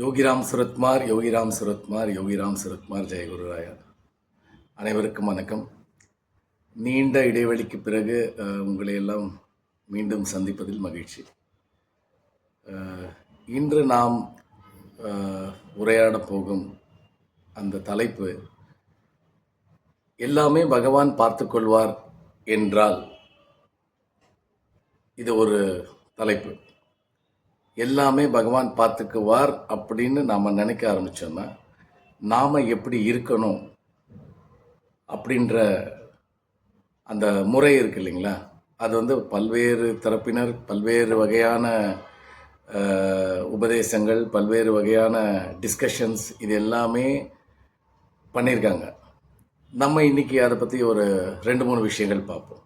யோகிராம் சுரத்மார் யோகிராம் சுரத்மார் யோகிராம் சுரத்மார் ஜெயகுருராயா. அனைவருக்கும் வணக்கம். நீண்ட இடைவெளிக்கு பிறகு உங்களை எல்லாம் மீண்டும் சந்திப்பதில் மகிழ்ச்சி. இன்று நாம் உரையாட உரையாடப் போகும் அந்த தலைப்பு எல்லாமே பகவான் பார்த்துக்கொள்வார் என்றால் இது ஒரு தலைப்பு. எல்லாமே பகவான் பார்த்துக்குவார் அப்படின்னு நாம் நினைக்க ஆரம்பித்தோன்னா நாம் எப்படி இருக்கணும் அப்படின்ற அந்த முறை இருக்கு இல்லைங்களா? அது வந்து பல்வேறு தரப்பினர் பல்வேறு வகையான உபதேசங்கள் பல்வேறு வகையான டிஸ்கஷன்ஸ் இது எல்லாமே பண்ணியிருக்காங்க. நம்ம இன்னைக்கு அதை பற்றி ஒரு ரெண்டு மூணு விஷயங்கள் பார்ப்போம்.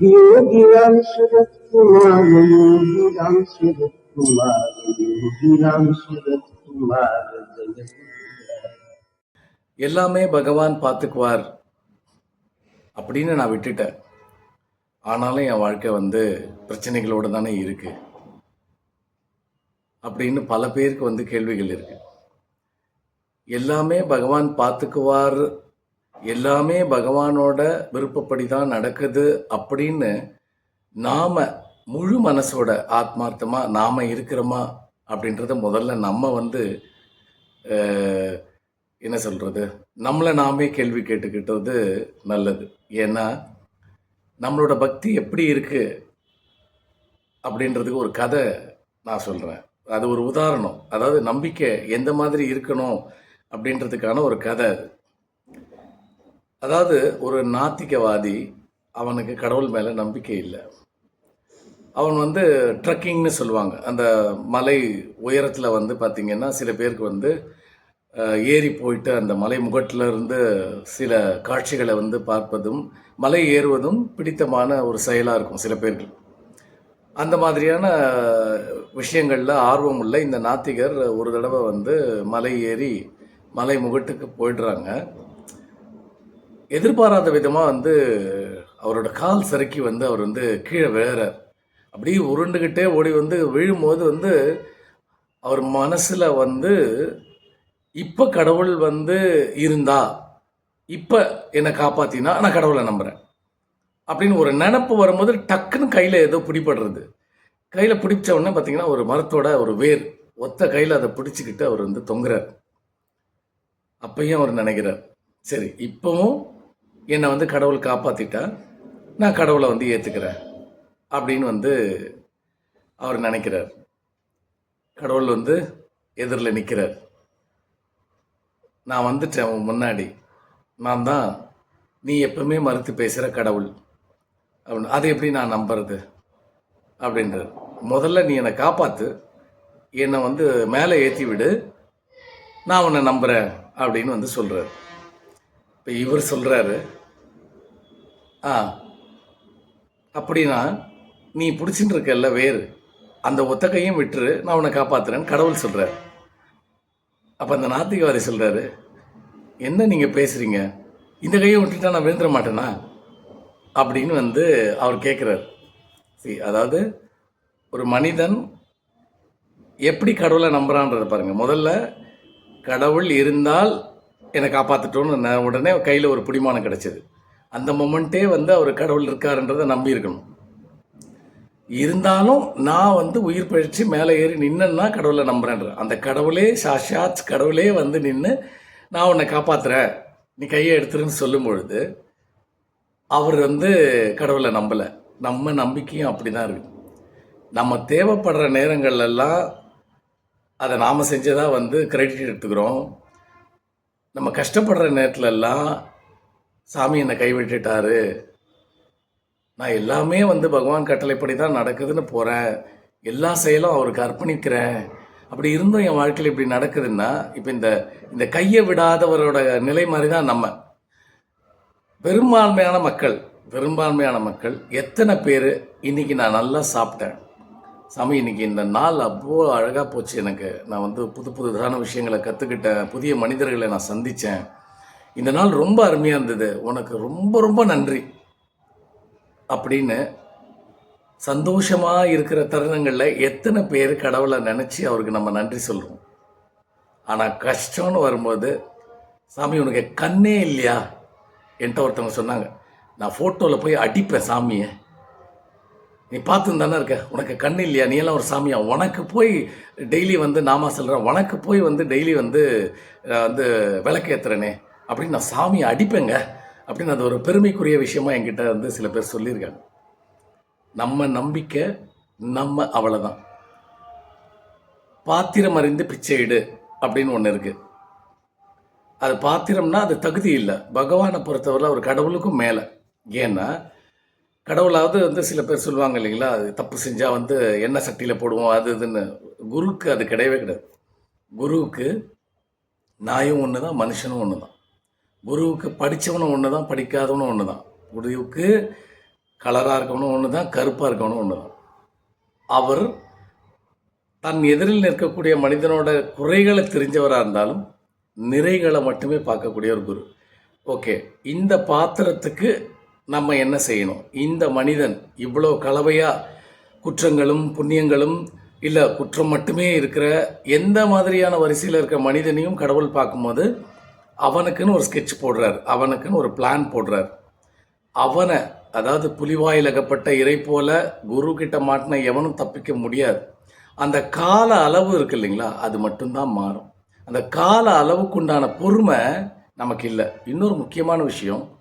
योगी राम सूरत कुमार योगी राम सूरत कुमार योगी राम सूरत कुमार जय गुरुराय। எல்லாமே பகவான் பார்த்துக்குவார் அப்படின்னு நான் விட்டுட்டேன் ஆனாலும் என் வாழ்க்கை வந்து பிரச்சனைகளோடு தானே இருக்கு அப்படின்னு பல பேருக்கு வந்து கேள்விகள் இருக்கு எல்லாமே பகவான் பார்த்துக்குவார் எல்லாமே பகவானோட விருப்பப்படி தான் நடக்குது அப்படின்னு நாம முழு மனசோட ஆத்மார்த்தமாக நாம இருக்கிறோமா அப்படின்றத முதல்ல நம்ம வந்து என்ன சொல்கிறது நம்மளை நாமே கேள்வி கேட்டுக்கிட்டது நல்லது. ஏன்னா நம்மளோட பக்தி எப்படி இருக்குது அப்படின்றதுக்கு ஒரு கதை நான் சொல்கிறேன் அது ஒரு உதாரணம். அதாவது நம்பிக்கை எந்த மாதிரி இருக்கணும் அப்படின்றதுக்கான ஒரு கதை அது. அதாவது ஒரு நாத்திகவாதி அவனுக்கு கடவுள் மேலே நம்பிக்கை இல்லை. அவன் வந்து ட்ரக்கிங்னு சொல்லுவாங்க. அந்த மலை உயரத்தில் வந்து பார்த்திங்கன்னா சில பேருக்கு வந்து ஏறி போயிட்டு அந்த மலை முகட்டில் இருந்து சில காட்சிகளை வந்து பார்ப்பதும் மலை ஏறுவதும் பிடித்தமான ஒரு செயலாக இருக்கும் சில பேருக்கு. அந்த மாதிரியான விஷயங்களில் ஆர்வம் உள்ள இந்த நாத்திகர் ஒரு தடவை வந்து மலை ஏறி மலை முகட்டுக்கு போயிடுறாங்க. எதிர்பாராத விதமாக வந்து அவரோட கால் சறுக்கி வந்து அவர் வந்து கீழே விழுறார். அப்படியே உருண்டுகிட்டே ஓடி வந்து விழும்போது வந்து அவர் மனசில் வந்து இப்போ கடவுள் வந்து இருந்தா இப்போ என்னை காப்பாத்தினா நான் கடவுளை நம்புகிறேன் அப்படின்னு ஒரு நினப்பு வரும்போது டக்குன்னு கையில் ஏதோ பிடிபடுறது. கையில் பிடிச்ச உடனே பார்த்தீங்கன்னா ஒரு மரத்தோட ஒரு வேர் ஒத்த கையில் அதை பிடிச்சிக்கிட்டு அவர் வந்து தொங்குறார். அப்பையும் அவர் நினைக்கிறார் சரி இப்போவும் என்னை வந்து கடவுள் காப்பாற்றிட்டா நான் கடவுளை வந்து ஏற்றுக்கிறேன் அப்படின்னு வந்து அவர் நினைக்கிறார். கடவுள் வந்து எதிரில் நிற்கிறார் நான் வந்துட்டேன் உன் முன்னாடி. நான் தான் நீ எப்பவுமே மறுத்து பேசுகிற கடவுள். அப்படின்னு அதை எப்படி நான் நம்புறது? அப்படின்றார். முதல்ல நீ என்னை காப்பாற்று என்னை வந்து மேலே ஏற்றி விடு. நான் உன்னை நம்புகிறேன் அப்படின்னு வந்து சொல்கிறார் இப்போ இவர் சொல்கிறாரு ஆ. அப்படின்னா நீ பிடிச்சின்னு இருக்கல்ல வேறு. அந்த ஒத்த கையும் விட்டுரு நான் உன்னை காப்பாத்துறேன்னு கடவுள் சொல்கிறார் அப்போ அந்த நாத்திகவாதி சொல்கிறாரு என்ன நீங்கள் பேசுகிறீங்க இந்த கையை விட்டுட்டா நான் விழுந்துட மாட்டேனா? அப்படின்னு வந்து அவர் கேட்குறாரு சரி அதாவது ஒரு மனிதன் எப்படி கடவுளை நம்புறான்றதை பாருங்கள் முதல்ல கடவுள் இருந்தால் என்னை காப்பாற்றிட்டோன்னு நான் உடனே கையில் ஒரு பிடிமானம் கிடச்சிது. அந்த மொமெண்ட்டே வந்து அவர் கடவுள் இருக்காருன்றதை நம்பி இருக்கணும். இருந்தாலும் நான் வந்து உயிர் பயிற்சி மேலே ஏறி நின்னேன்னா கடவுளை நம்புறேன்ற அந்த கடவுளே சாஷாத் கடவுளே வந்து நின்று நான் உன்னை காப்பாற்றுறேன் நீ கையை எடுத்துருன்னு சொல்லும் பொழுது அவர் வந்து கடவுளை நம்பலை. நம்ம நம்பிக்கையும் அப்படி தான் இருக்கு. நம்ம தேவைப்படுற நேரங்கள்லாம் அதை நாம் செஞ்சதாக வந்து கிரெடிட் எடுத்துக்கிறோம். நம்ம கஷ்டப்படுற நேரத்துலலாம் சாமி என்னை கைவிட்டுட்டாரு. நான் எல்லாமே வந்து பகவான் கட்டளைப்படி தான் நடக்குதுன்னு போகிறேன் எல்லா செயலும் அவருக்கு அர்ப்பணிக்கிறேன். அப்படி இருந்தும் என் வாழ்க்கையில் இப்படி நடக்குதுன்னா இப்போ இந்த இந்த கையை விடாதவரோட நிலை மாதிரி தான் நம்ம. பெரும்பான்மையான மக்கள் பெரும்பான்மையான மக்கள் எத்தனை பேர் இன்னைக்கு நான் நல்லா சாப்பிட்டேன். சாமி இன்னைக்கு இந்த நாள் அவ்வளோ அழகாக போச்சு எனக்கு. நான் வந்து புது புதுதான விஷயங்களை கற்றுக்கிட்டேன் புதிய மனிதர்களை நான் சந்தித்தேன் இந்த நாள் ரொம்ப அருமையாக இருந்தது. உனக்கு ரொம்ப ரொம்ப நன்றி. அப்படின்னு சந்தோஷமாக இருக்கிற தருணங்களில் எத்தனை பேர் கடவுளை நினச்சி அவருக்கு நம்ம நன்றி சொல்கிறோம் ஆனால் கஷ்டம்னு வரும்போது சாமி உனக்கு கண்ணே இல்லையா? என்கிட்ட ஒருத்தவங்க சொன்னாங்க. நான் ஃபோட்டோவில் போய் அடிப்பேன் சாமியை. நீ பார்த்து தானே இருக்க? உனக்கு கண்ணு இல்லையா? நீ எல்லாம் ஒரு சாமியா? உனக்கு போய் டெய்லி வந்து நாமா சொல்கிறேன் உனக்கு போய் வந்து டெய்லி வந்து வந்து விளக்கு ஏற்றுறேனே அப்படின்னு நான் சாமியை அடிப்பேங்க அப்படின்னு அது ஒரு பெருமைக்குரிய விஷயமா என்கிட்ட வந்து சில பேர் சொல்லியிருக்காங்க. நம்ம நம்பிக்கை நம்ம அவ்வளோதான் பாத்திரம் அறிந்து பிச்சையிடு அப்படின்னு ஒன்று இருக்கு. அது பாத்திரம்னா அது தகுதி இல்லை. பகவானை பொறுத்தவரை ஒரு கடவுளுக்கும் மேலே. ஏன்னா கடவுளாவது வந்து சில பேர் சொல்லுவாங்க இல்லைங்களா அது தப்பு செஞ்சால் வந்து எண்ணெய் சட்டியில் போடுவோம் அது இதுன்னு. குருவுக்கு அது கிடையவே கிடையாது. குருவுக்கு நாயும் ஒன்று தான் மனுஷனும் ஒன்று தான் குருவுக்கு படித்தவனும் ஒன்று தான் படிக்காதவனும் ஒன்று தான் குருவுக்கு கலராக இருக்கவனும் ஒன்று தான் கருப்பாக இருக்கவனும் ஒன்று தான் அவர் தன் எதிரில் நிற்கக்கூடிய மனிதனோட குறைகளை தெரிஞ்சவராக இருந்தாலும் நிறைகளை மட்டுமே பார்க்கக்கூடிய ஒரு குரு. ஓகே இந்த பாத்திரத்துக்கு நம்ம என்ன செய்யணும்? இந்த மனிதன் இவ்வளோ கலவையாக குற்றங்களும் புண்ணியங்களும் இல்லை குற்றம் மட்டுமே இருக்கிற எந்த மாதிரியான வரிசையில் இருக்கிற மனிதனையும் கடவுள் பார்க்கும்போது அவனுக்குன்னு ஒரு ஸ்கெட்ச் போடுறார். அவனுக்குன்னு ஒரு பிளான் போடுறார். அவனை அதாவது புலிவாயில் அகப்பட்ட இறை போல குரு கிட்ட மாட்டின எவனும் தப்பிக்க முடியாது. அந்த கால அளவு இருக்கு இல்லைங்களா? அது மட்டும்தான் மாறும். அந்த கால அளவுக்குண்டான பொறுமை நமக்கு இல்லை. இன்னொரு முக்கியமான விஷயம்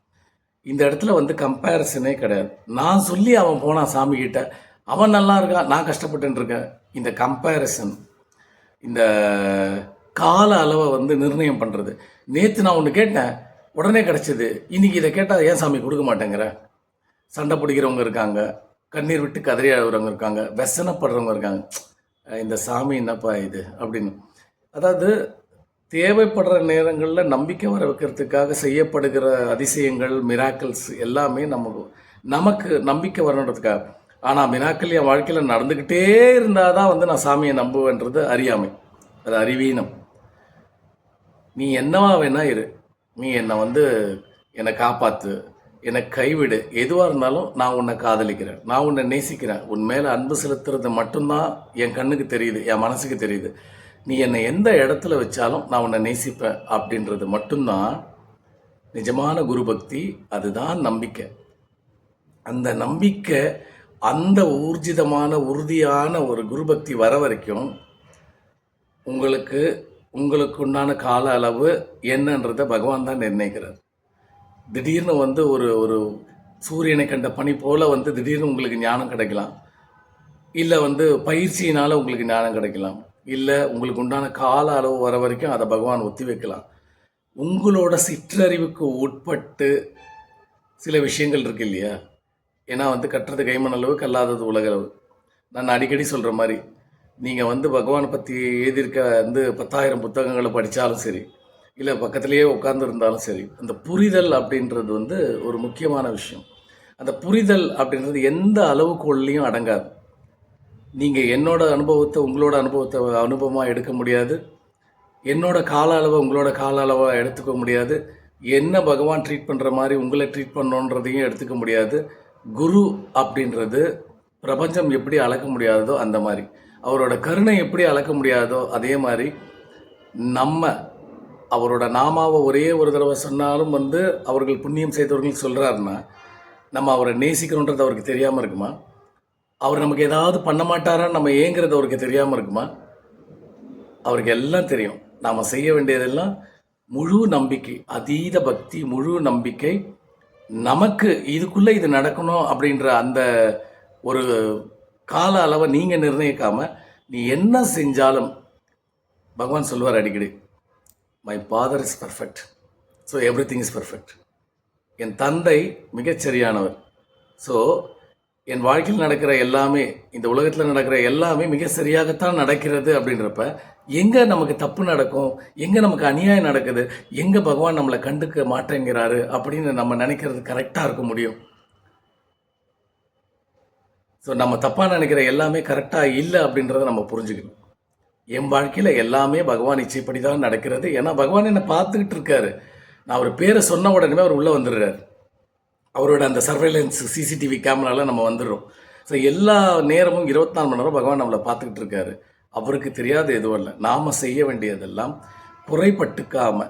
இந்த இடத்துல வந்து கம்பேரிசனே கிடையாது. நான் சொல்லி அவன் போனான் சாமி கிட்ட அவன் நல்லா இருக்கான் நான் கஷ்டப்பட்டுன்னு இருக்கேன். இந்த கம்பேரிசன் இந்த கால அளவை வந்து நிர்ணயம் பண்ணுறது நேற்று நான் ஒன்று கேட்டேன். உடனே கிடச்சிது. இன்னைக்கு இதை கேட்டால் ஏன் சாமி கொடுக்க மாட்டேங்கிற? சண்டை பிடிக்கிறவங்க இருக்காங்க. கண்ணீர் விட்டு கதறி அழுகிறவங்க இருக்காங்க. வெசனப்படுறவங்க இருக்காங்க. இந்த சாமி என்னப்பா இது அப்படின்னு. அதாவது தேவைப்படுற நேரங்களில் நம்பிக்கை வர வைக்கிறதுக்காக செய்யப்படுகிற அதிசயங்கள் மிராக்கிள்ஸ் எல்லாமே நமக்கு நமக்கு நம்பிக்கை வரணுன்றதுக்காக. ஆனால் மிராக்கிள் என் வாழ்க்கையில் நடந்துக்கிட்டே இருந்தால் தான் வந்து நான் சாமியை நம்புவேன்றது அறியாமை. அது அறிவீனம். நீ என்னவா வேணா இரு. நீ என்னை வந்து என்னை காப்பாற்று என்னை கைவிடு. எதுவாக இருந்தாலும் நான் உன்னை காதலிக்கிறேன். நான் உன்னை நேசிக்கிறேன். உன் மேலே அன்பு செலுத்துறது மட்டும்தான் என் கண்ணுக்கு தெரியுது என் மனசுக்கு தெரியுது. நீ என்னை எந்த இடத்துல வச்சாலும் நான் உன்னை நேசிப்பேன் அப்படின்றது மட்டும்தான் நிஜமான குரு பக்தி. அதுதான் நம்பிக்கை. அந்த நம்பிக்கை அந்த ஊர்ஜிதமான உறுதியான ஒரு குரு பக்தி வர வரைக்கும் உங்களுக்கு உங்களுக்கு உண்டான கால அளவு என்னன்றதை பகவான் தான் நிர்ணயிக்கிறார். திடீர்னு வந்து ஒரு ஒரு சூரியனை கண்ட பனி போல் வந்து திடீர்னு உங்களுக்கு ஞானம் கிடைக்கலாம். இல்லை வந்து பயிற்சியினால் உங்களுக்கு ஞானம் கிடைக்கலாம். இல்லை உங்களுக்கு உண்டான கால அளவு வர வரைக்கும் அதை பகவான் ஒத்தி வைக்கலாம். உங்களோட சிற்றறிவுக்கு உட்பட்டு சில விஷயங்கள் இருக்கு இல்லையா? ஏன்னா வந்து கட்டுறது கைமண் அளவு கல்லாதது உலகளவு நான் அடிக்கடி சொல்கிற மாதிரி நீங்கள் வந்து பகவானை பற்றி எழுதியிருக்க வந்து பத்தாயிரம் புத்தகங்களை படித்தாலும் சரி இல்லை பக்கத்துலேயே உட்காந்துருந்தாலும் சரி அந்த புரிதல் அப்படின்றது வந்து ஒரு முக்கியமான விஷயம். அந்த புரிதல் அப்படின்றது எந்த அளவுக்குள்ளேயும் அடங்காது. நீங்கள் என்னோட அனுபவத்தை உங்களோட அனுபவத்தை அனுபவமாக எடுக்க முடியாது. என்னோட கால அளவை உங்களோட கால அளவாக எடுத்துக்க முடியாது. என்ன பகவான் ட்ரீட் பண்ணுற மாதிரி உங்களை ட்ரீட் பண்ணோன்றதையும் எடுத்துக்க முடியாது. குரு அப்படின்றது பிரபஞ்சம் எப்படி அளக்க முடியாததோ அந்த மாதிரி. அவரோட கருணை எப்படி அளக்க முடியாதோ அதே மாதிரி நம்ம அவரோட நாமாவை ஒரே ஒரு தடவை சொன்னாலும் வந்து அவர்கள் புண்ணியம் செய்தவர்கள் சொல்கிறாருன்னா நம்ம அவரை நேசிக்கணுன்றது அவருக்கு தெரியாமல் இருக்குமா? அவர் நமக்கு ஏதாவது பண்ண மாட்டாரான்னு நம்ம ஏங்கிறது அவருக்கு தெரியாமல் இருக்குமா? அவருக்கு எல்லாம் தெரியும். நாம் செய்ய வேண்டியதெல்லாம் முழு நம்பிக்கை அதீத பக்தி முழு நம்பிக்கை. நமக்கு இதுக்குள்ளே இது நடக்கணும் அப்படின்ற அந்த ஒரு கால அளவை நீங்கள் நிர்ணயிக்காமல் நீ என்ன செஞ்சாலும் பகவான் சொல்லுவார் அடிக்கடி my father is perfect so everything is perfect என் தந்தை மிகச்சரியானவர் ஸோ என் வாழ்க்கையில் நடக்கிற எல்லாமே இந்த உலகத்தில் நடக்கிற எல்லாமே மிக சரியாகத்தான் நடக்கிறது அப்படின்றப்ப எங்கே நமக்கு தப்பு நடக்கும் எங்கே நமக்கு அநியாயம் நடக்குது எங்கே பகவான் நம்மளை கண்டுக்க மாட்டேங்கிறாரு அப்படின்னு நம்ம நினைக்கிறது கரெக்டாக இருக்க முடியும். ஸோ நம்ம தப்பாக நினைக்கிற எல்லாமே கரெக்டாக இல்லை அப்படின்றத நம்ம புரிஞ்சுக்கணும். என் வாழ்க்கையில் எல்லாமே பகவான் இச்சைப்படி தான் நடக்கிறது. ஏன்னா பகவான் என்னை பார்த்துக்கிட்டு இருக்காரு. நான் அவர் பேரை சொன்ன உடனே அவர் உள்ளே வந்துடுறாரு. அவரோட அந்த சர்வைலன்ஸ் சிசிடிவி கேமரால நம்ம வந்துடுறோம். ஸோ எல்லா நேரமும் இருபத்தி நாலு மணி நேரம் பகவான் நம்மளை பார்த்துக்கிட்டு இருக்காரு. அவருக்கு தெரியாத எதுவும் இல்லை. நாம் செய்ய வேண்டியதெல்லாம் குறைப்பட்டுக்காம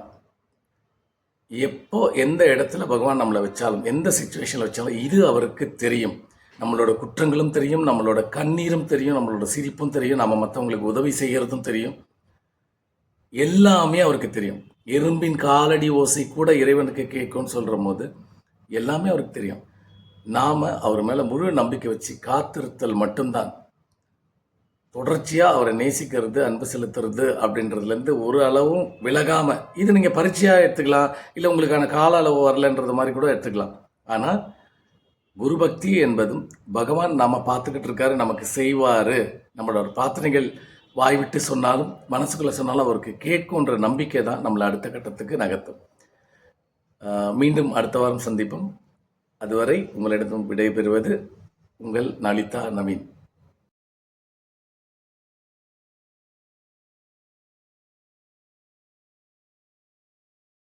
எப்போ எந்த இடத்துல பகவான் நம்மளை வச்சாலும் எந்த சுச்சுவேஷனில் வச்சாலும் இது அவருக்கு தெரியும். நம்மளோட குற்றங்களும் தெரியும் நம்மளோட கண்ணீரும் தெரியும் நம்மளோட சிரிப்பும் தெரியும் நம்ம மற்றவங்களுக்கு உதவி செய்கிறதும் தெரியும். எல்லாமே அவருக்கு தெரியும். எறும்பின் காலடி ஓசை கூட இறைவனுக்கு கேட்கும்னு சொல்கிற போது எல்லாமே அவருக்கு தெரியும். நாம் அவர் மேலே முழு நம்பிக்கை வச்சு காத்திருத்தல் மட்டும்தான். தொடர்ச்சியாக அவரை நேசிக்கிறது அன்பு செலுத்துறது அப்படின்றதுலேருந்து ஒரு அளவும் விலகாமல் இது நீங்கள் பரீட்சையாக எடுத்துக்கலாம் இல்லை உங்களுக்கான கால அளவு வரலன்றது மாதிரி கூட எடுத்துக்கலாம். ஆனால் குரு பக்தி என்பதும் பகவான் நாம் பார்த்துக்கிட்டு இருக்காரு நமக்கு செய்வார். நம்மளோட பிரார்த்தனைகள் வாய் விட்டு சொன்னாலும் மனசுக்குள்ளே சொன்னாலும் அவருக்கு கேட்குன்ற நம்பிக்கை தான் நம்மளை அடுத்த கட்டத்துக்கு நகர்த்தும். மீண்டும் அடுத்த வாரம் சந்திப்போம். அதுவரை உங்களிடம் விடைபெறுவது உங்கள் நலிதா நவீன்.